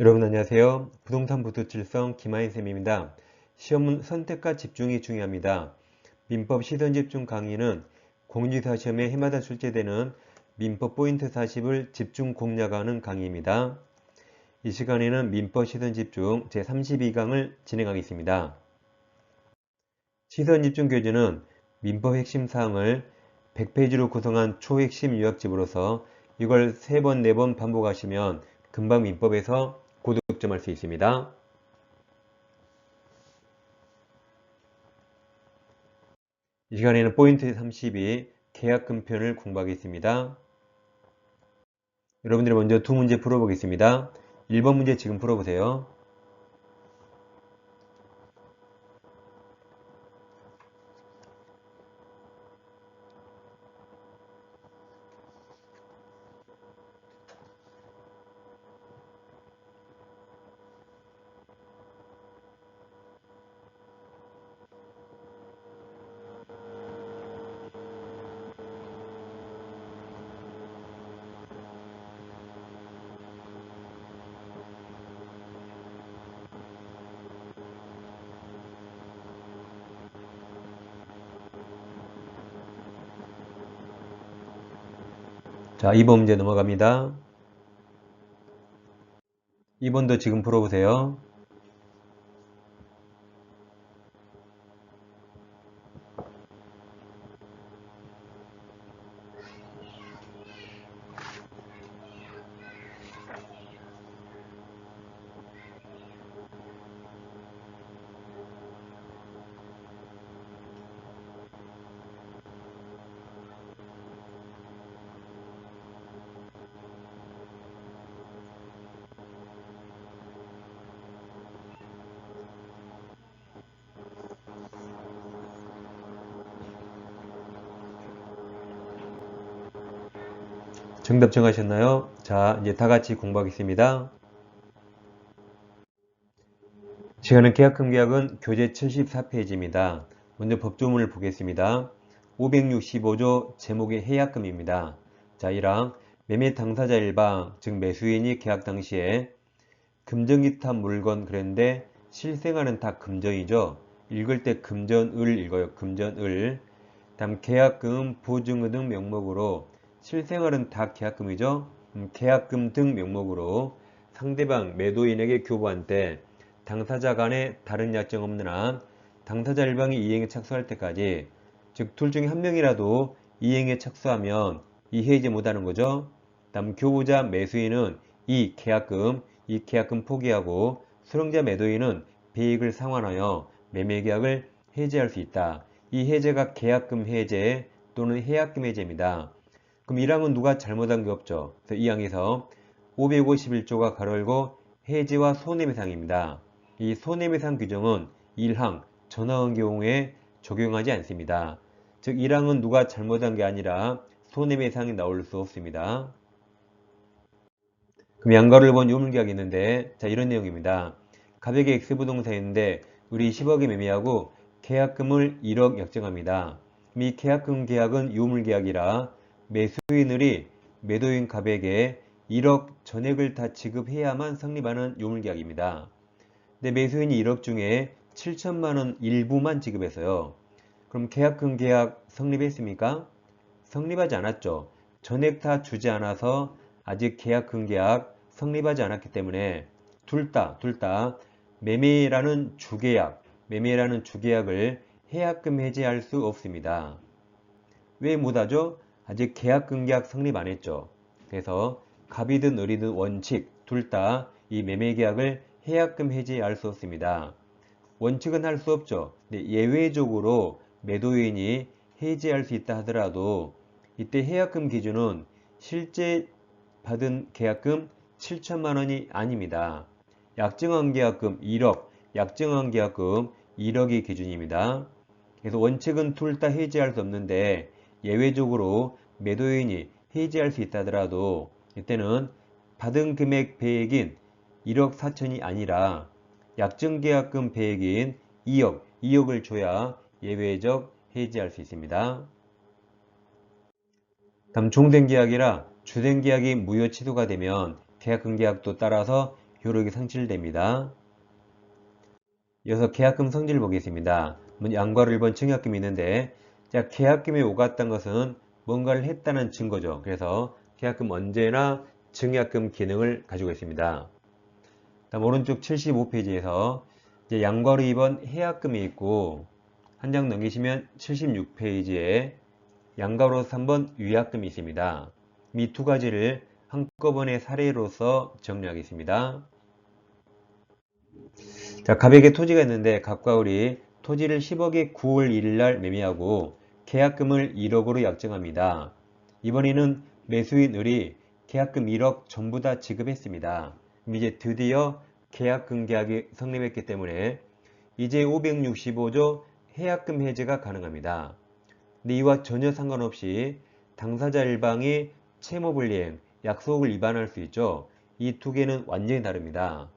여러분 안녕하세요. 부동산 부두질성 김하인쌤입니다. 시험은 선택과 집중이 중요합니다. 민법 시선집중 강의는 공지사 시험에 해마다 출제되는 민법 포인트 40을 집중 공략하는 강의입니다. 이 시간에는 민법 시선집중 제32강을 진행하겠습니다. 시선집중 교재는 민법 핵심 사항을 100페이지로 구성한 초핵심 요약집으로서 이걸 3번, 4번 반복하시면 금방 민법에서 고득점할 수 있습니다. 이 시간에는 포인트 32 계약금 편을 공부하겠습니다. 여러분들이 먼저 두 문제 풀어보겠습니다. 1번 문제 지금 풀어보세요. 자, 2번 문제 넘어갑니다. 2번도 지금 풀어보세요. 정답 정하셨나요? 자, 이제 다 같이 공부하겠습니다. 시간은 계약금 계약은 교재 74페이지입니다. 먼저 법조문을 보겠습니다. 565조 제목의 해약금입니다. 자, 1항 매매 당사자 일방, 즉 매수인이 계약 당시에 금전기 타 물건 그랬는데 실생활은 다 금전이죠. 읽을 때 금전을 읽어요. 금전을. 다음 계약금, 보증금 등 명목으로 실생활은 다 계약금이죠. 음, 계약금 등 명목으로 상대방 매도인에게 교부한 때 당사자 간에 다른 약정 없는 한 당사자 일방이 이행에 착수할 때까지 즉 둘 중에 한 명이라도 이행에 착수하면 이해지 못하는 거죠. 다음 교부자 매수인은 이 계약금, 이 계약금 포기하고 수령자 매도인은 배익을 상환하여 매매계약을 해제할 수 있다. 이 해제가 계약금 해제 또는 해약금 해제입니다. 그럼 1항은 누가 잘못한 게 없죠. 그래서 2항에서 551조가 가로열고 해지와 손해배상입니다. 이 손해배상 규정은 1항 전화한 경우에 적용하지 않습니다. 즉 1항은 누가 잘못한 게 아니라 손해배상이 나올 수 없습니다. 그럼 양가를 본 요물계약이 있는데 자 이런 내용입니다. 가격이 X부동산인데 우리 10억에 매매하고 계약금을 1억 약정합니다. 이 계약금 계약은 요물계약이라 매수인을이 매도인 갑에게 1억 전액을 다 지급해야만 성립하는 요물계약입니다. 근데 매수인이 1억 중에 7천만원 일부만 지급해서요. 그럼 계약금 계약 성립했습니까? 성립하지 않았죠. 전액 다 주지 않아서 아직 계약금 계약 성립하지 않았기 때문에 둘 다, 둘 다 매매라는 주계약, 매매라는 주계약을 해약금 해제할 수 없습니다. 왜 못하죠? 아직 계약 금 계약 성립 안 했죠. 그래서 갑이든 을이든 원칙 둘 다 이 매매계약을 해약금 해지할 수 없습니다. 원칙은 할 수 없죠. 근데 예외적으로 매도인이 해지할 수 있다 하더라도 이때 해약금 기준은 실제 받은 계약금 7천만 원이 아닙니다. 약정한 계약금 1억, 약정한 계약금 1억이 기준입니다. 그래서 원칙은 둘 다 해지할 수 없는데 예외적으로 매도인이 해지할 수 있다더라도 이때는 받은 금액 배액인 1억 4천이 아니라 약정계약금 배액인 2억, 2억을 줘야 예외적 해지할 수 있습니다. 다음 종된 계약이라 주된 계약이 무효 취소가 되면 계약금 계약도 따라서 효력이 상실됩니다. 이어서 계약금 성질을 보겠습니다. 양과로 1번 증약금이 있는데 자, 계약금이 오갔다는 것은 뭔가를 했다는 증거죠. 그래서 계약금 언제나 증약금 기능을 가지고 있습니다. 다음 오른쪽 75페이지에서 이제 양과로 2번 해약금이 있고 한 장 넘기시면 76페이지에 양가로 3번 위약금이 있습니다. 이 두 가지를 한꺼번에 사례로서 정리하겠습니다. 자, 가백에 토지가 있는데 각과 우리 토지를 10억에 9월 1일 날 매매하고 계약금을 1억으로 약정합니다. 이번에는 매수인 을이 계약금 1억 전부 다 지급했습니다. 이제 드디어 계약금 계약이 성립했기 때문에 이제 565조 해약금 해제가 가능합니다. 근데 이와 전혀 상관없이 당사자 일방이 채무불이행, 약속을 위반할 수 있죠. 이 두 개는 완전히 다릅니다.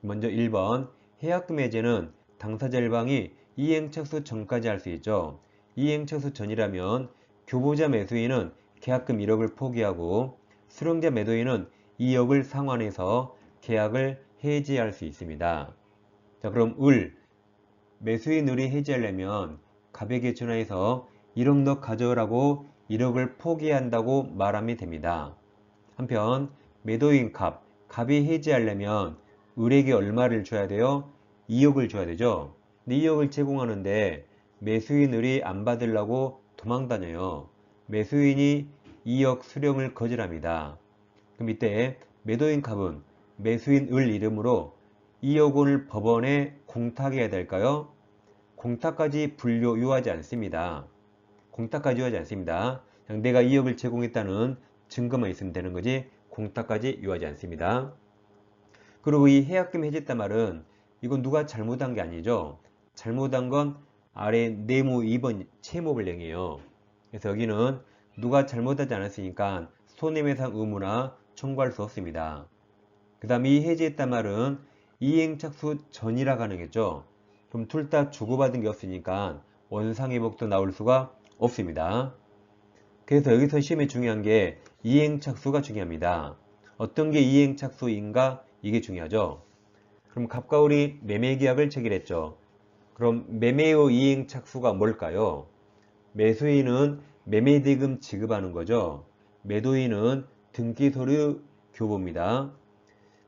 먼저 1번 해약금 해제는 당사자 일방이 이행 착수 전까지 할 수 있죠. 이행착수 전이라면 교보자 매수인은 계약금 1억을 포기하고 수령자 매도인은 2억을 상환해서 계약을 해지할 수 있습니다. 자 그럼 을 매수인 을이 해지하려면 갑에게 전화해서 1억 너 가져오라고 1억을 포기한다고 말하면 됩니다. 한편 매도인 갑, 갑이 해지하려면 을에게 얼마를 줘야 돼요? 2억을 줘야 되죠. 근데 2억을 제공하는데 매수인 을이 안 받으려고 도망다녀요. 매수인이 2억 수령을 거절합니다. 그럼 이때 매도인 갑은 매수인 을 이름으로 2억 원을 법원에 공탁해야 될까요? 공탁까지 분류 요하지 않습니다. 공탁까지 요하지 않습니다. 내가 2억을 제공했다는 증거만 있으면 되는 거지 공탁까지 요하지 않습니다. 그리고 이 해약금 해제했단 말은 이건 누가 잘못한 게 아니죠. 잘못한 건 아래 네모 2번 채무불량이에요. 그래서 여기는 누가 잘못하지 않았으니까 손해배상 의무나 청구할 수 없습니다. 그 다음 이 해제했단 말은 이행 착수 전이라 가능했죠. 그럼 둘 다 주고받은 게 없으니까 원상회복도 나올 수가 없습니다. 그래서 여기서 시험에 중요한 게 이행 착수가 중요합니다. 어떤 게 이행 착수인가 이게 중요하죠. 그럼 갑과 을이 매매 계약을 체결했죠. 그럼 매매의 이행 착수가 뭘까요? 매수인은 매매대금 지급하는 거죠. 매도인은 등기서류 교부입니다.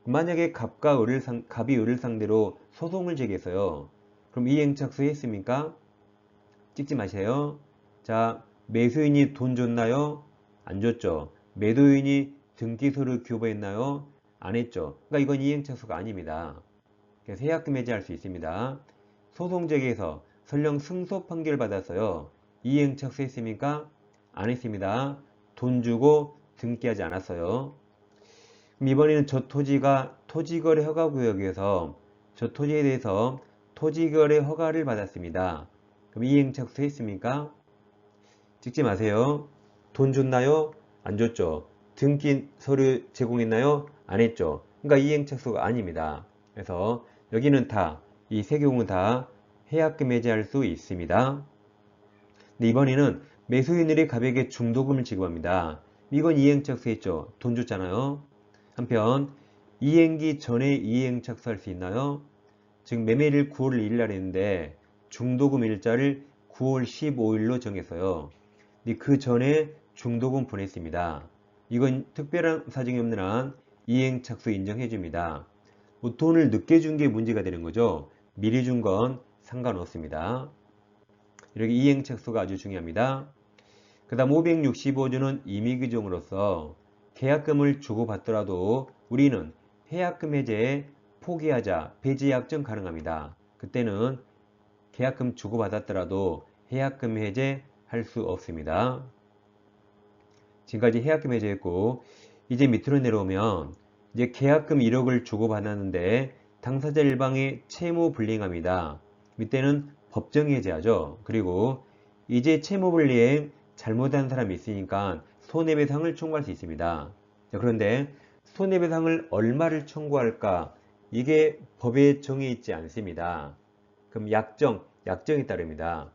만약에 갑과 을을 상, 갑이 을을 상대로 소송을 제기했어요. 그럼 이행 착수 했습니까? 찍지 마세요. 자, 매수인이 돈 줬나요? 안 줬죠. 매도인이 등기소를 교부했나요? 안 했죠. 그러니까 이건 이행착수가 아닙니다. 그래서 해약금 해지할 수 있습니다. 소송 제기에서 설령 승소 판결 받았어요. 이행 착수 했습니까? 안 했습니다. 돈 주고 등기하지 않았어요. 그럼 이번에는 저 토지가 토지거래 허가구역에서 저 토지에 대해서 토지거래 허가를 받았습니다. 그럼 이행 착수 했습니까? 찍지 마세요. 돈 줬나요? 안 줬죠. 등기 서류 제공했나요? 안 했죠. 그러니까 이행 착수가 아닙니다. 그래서 여기는 다 이 세 경우는 다 해약금 해지할 수 있습니다. 이번에는 매수인들이 가백에 중도금을 지급합니다. 이건 이행착수 했죠. 돈 줬잖아요. 한편 이행기 전에 이행착수 할 수 있나요? 즉 매매일 9월 1일 날 했는데 중도금 일자를 9월 15일로 정했어요. 그 전에 중도금 보냈습니다. 이건 특별한 사정이 없는 한 이행착수 인정해 줍니다. 뭐 돈을 늦게 준 게 문제가 되는 거죠. 미리 준 건 상관없습니다. 이렇게 이행착수가 아주 중요합니다. 그 다음 565조는 임의규정으로서 계약금을 주고받더라도 우리는 해약금 해제에 포기하자 배제 약정 가능합니다. 그때는 계약금 주고받았더라도 해약금 해제 할 수 없습니다. 지금까지 해약금 해제했고 이제 밑으로 내려오면 이제 계약금 1억을 주고받았는데 당사자 일방의 채무 불이행합니다. 이때는 법정 해제하죠. 그리고 이제 채무 불이행 잘못한 사람이 있으니까 손해배상을 청구할 수 있습니다. 자, 그런데 손해배상을 얼마를 청구할까? 이게 법에 정해 있지 않습니다. 그럼 약정, 약정에 따릅니다.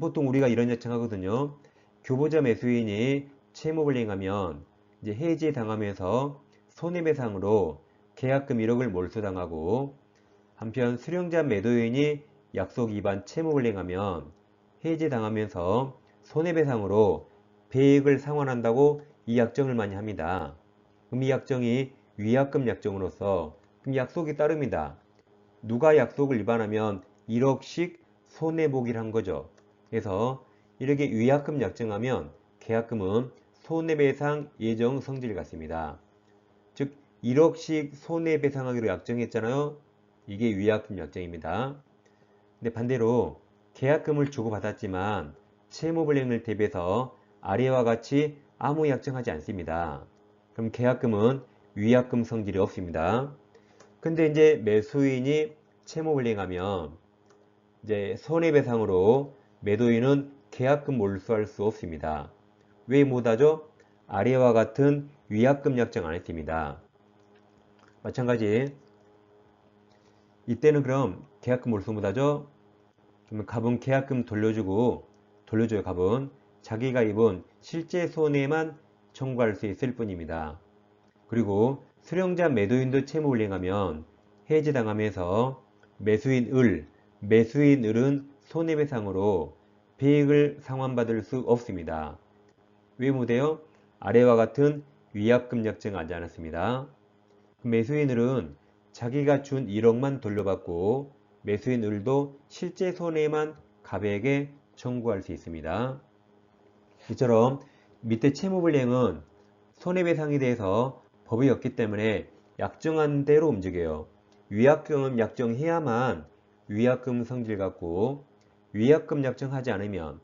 보통 우리가 이런 요청하거든요. 교보자 매수인이 채무불이행하면 이제 해지 당하면서 손해배상으로 계약금 1억을 몰수당하고 한편 수령자 매도인이 약속 위반 채무불이행하면 해지당하면서 손해배상으로 배액을 상환한다고 이 약정을 많이 합니다. 그럼 이 약정이 위약금 약정으로서 약속이 따릅니다. 누가 약속을 위반하면 1억씩 손해보기를 한 거죠. 그래서 이렇게 위약금 약정하면 계약금은 손해배상 예정 성질 같습니다. 즉 1억씩 손해배상하기로 약정했잖아요. 이게 위약금 약정입니다. 근데 반대로 계약금을 주고받았지만 채무불이행을 대비해서 아래와 같이 아무 약정하지 않습니다. 그럼 계약금은 위약금 성질이 없습니다. 근데 이제 매수인이 채무불이행하면 이제 손해배상으로 매도인은 계약금 몰수할 수 없습니다. 왜 못하죠? 아래와 같은 위약금 약정 안 했습니다. 마찬가지 이때는 그럼 계약금 몰수 못하죠? 그러면 갑은 계약금 돌려주고 돌려줘요 갑은 자기가 입은 실제 손해만 청구할 수 있을 뿐입니다. 그리고 수령자 매도인도 채무 불이행하면 해지당하면서 매수인 을, 매수인 을은 손해배상으로 배액을 상환받을 수 없습니다. 왜 못해요? 아래와 같은 위약금 약정 하지 않았습니다. 매수인 을은 자기가 준 1억만 돌려받고 매수인 을도 실제 손해만 갑에게 청구할 수 있습니다. 이처럼 밑에 채무불이행은 손해배상에 대해서 법이 없기 때문에 약정한 대로 움직여요. 위약금 약정해야만 위약금 성질 갖고 위약금 약정하지 않으면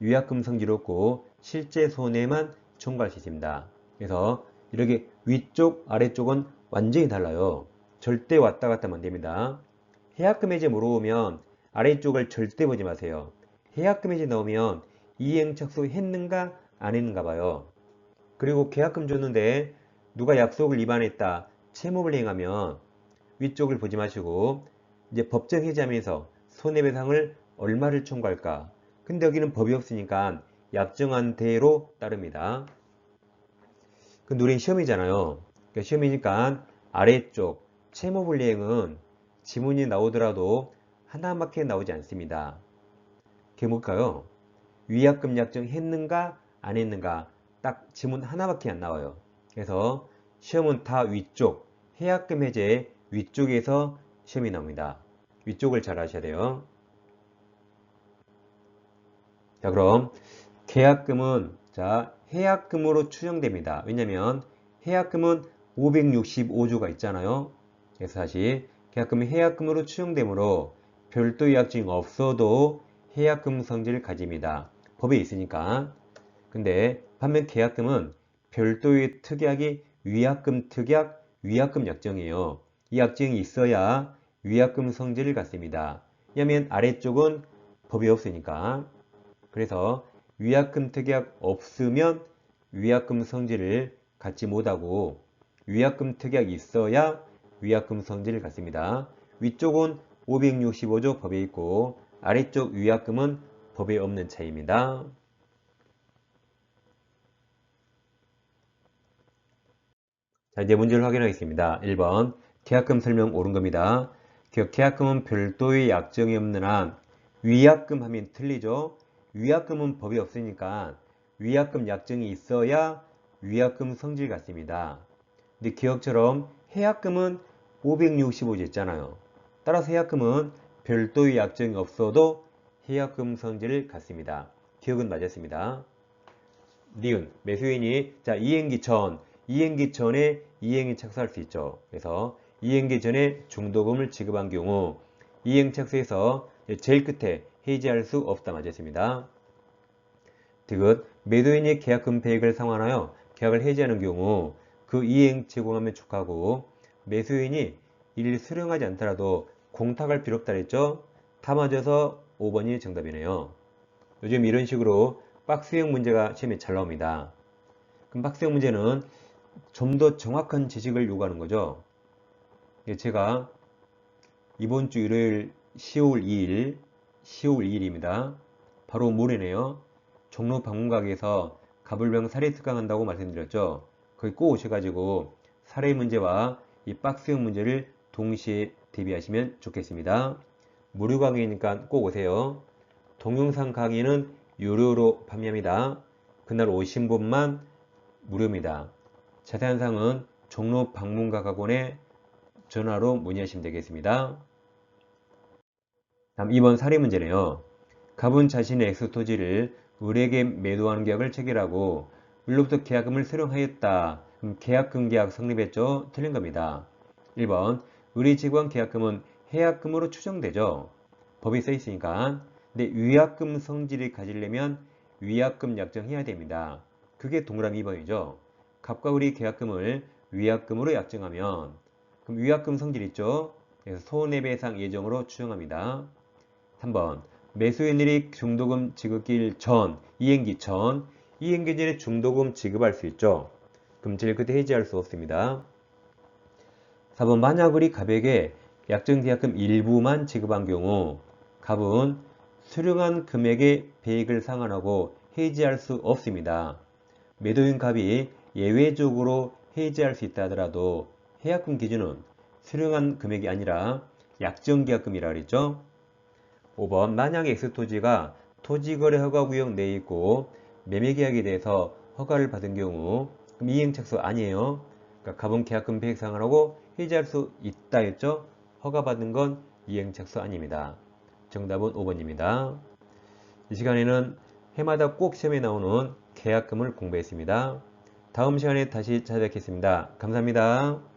위약금 성질 없고 실제 손해만 청구할 수 있습니다. 그래서 이렇게 위쪽 아래쪽은 완전히 달라요. 절대 왔다 갔다 하면 됩니다. 해약금 해제 물어보면 아래쪽을 절대 보지 마세요. 해약금 해제 넣으면 이행 착수 했는가 안 했는가 봐요. 그리고 계약금 줬는데 누가 약속을 위반했다 채무불이행하면 위쪽을 보지 마시고 이제 법정 해제하면서 손해배상을 얼마를 청구할까 근데 여기는 법이 없으니까 약정한 대로 따릅니다. 그 누린 시험이잖아요. 그러니까 시험이니까 아래쪽 채무불이행은 지문이 나오더라도 하나밖에 나오지 않습니다. 그게 뭘까요? 위약금 약정 했는가 안 했는가 딱 지문 하나밖에 안 나와요. 그래서 시험은 다 위쪽 해약금 해제 위쪽에서 시험이 나옵니다. 위쪽을 잘 하셔야 돼요. 자 그럼 계약금은 자 해약금으로 추정됩니다. 왜냐하면 해약금은 565조가 있잖아요. 그래서 다시 계약금이 해약금으로 추정되므로 별도의 약정이 없어도 해약금 성질을 가집니다. 법에 있으니까. 근데 반면 계약금은 별도의 특약이 위약금 특약, 위약금 약정이에요. 이 약정이 있어야 위약금 성질을 갖습니다. 왜냐하면 아래쪽은 법이 없으니까. 그래서 위약금 특약 없으면 위약금 성질을 갖지 못하고 위약금 특약이 있어야 위약금 성질을 갖습니다. 위쪽은 565조 법에 있고 아래쪽 위약금은 법에 없는 차이입니다. 자 이제 문제를 확인하겠습니다. 1번 계약금 설명 옳은 겁니다. 계약금은 별도의 약정이 없는 한 위약금 하면 틀리죠. 위약금은 법이 없으니까 위약금 약정이 있어야 위약금 성질 같습니다. 근데 기억처럼 해약금은 565조 있잖아요. 따라서 해약금은 별도의 약정이 없어도 해약금 성질을 갖습니다. 기억은 맞았습니다. 니은 매수인이 자 이행기 전 이행기 전에 이행이 착수할 수 있죠. 그래서 이행기 전에 중도금을 지급한 경우 이행 착수에서 제일 끝에 해지할 수 없다 맞았습니다. 디귿 매도인이 계약금 배액을 상환하여 계약을 해지하는 경우 그 이행 제공하면 촉하고 매수인이 이를 수령하지 않더라도 공탁할 필요 없다 그랬죠? 다 맞아서 5번이 정답이네요. 요즘 이런 식으로 박스형 문제가 시험에 잘 나옵니다. 그럼 박스형 문제는 좀 더 정확한 지식을 요구하는 거죠. 제가 이번 주 일요일 10월 2일, 10월 2일입니다. 바로 모레네요. 종로 방문각에서 가불병 살해 특강 한다고 말씀드렸죠. 거기 꼭 오셔가지고 살해 문제와 이 박스형 문제를 동시에 대비하시면 좋겠습니다. 무료 강의니까 꼭 오세요. 동영상 강의는 유료로 판매합니다. 그날 오신 분만 무료입니다. 자세한 사항은 종로 방문가학원에 전화로 문의하시면 되겠습니다. 다음 2번 사례 문제네요. 갑은 자신의 엑스토지를 을에게 매도하는 계약을 체결하고 을로부터 계약금을 수령하였다. 그럼 계약금 계약 성립했죠? 틀린 겁니다. 1번 을이 지구한 계약금은 해약금으로 추정되죠. 법이 써 있으니까. 근데 위약금 성질을 가지려면 위약금 약정해야 됩니다. 그게 동그라미 2번이죠. 갑과 을이 계약금을 위약금으로 약정하면 그럼 위약금 성질 있죠? 그래서 손해배상 예정으로 추정합니다. 3번 매수인들이 중도금 지급일 전, 이행기 전, 이행기 전에 중도금 지급할 수 있죠. 금지를 그때 해지할 수 없습니다. 4번 만약 우리 갑에게 약정 계약금 일부만 지급한 경우 갑은 수령한 금액의 배액을 상환하고 해지할 수 없습니다. 매도인 갑이 예외적으로 해지할 수 있다 하더라도 해약금 기준은 수령한 금액이 아니라 약정 계약금이라 그랬죠. 5번 만약 X토지가 토지거래 허가구역 내에 있고 매매계약에 대해서 허가를 받은 경우 그럼 이행착수 아니에요. 그러니까 가본 계약금 배액 상환하고 해지할 수 있다 했죠. 허가받은 건 이행착수 아닙니다. 정답은 5번입니다. 이 시간에는 해마다 꼭 시험에 나오는 계약금을 공부했습니다. 다음 시간에 다시 찾아뵙겠습니다. 감사합니다.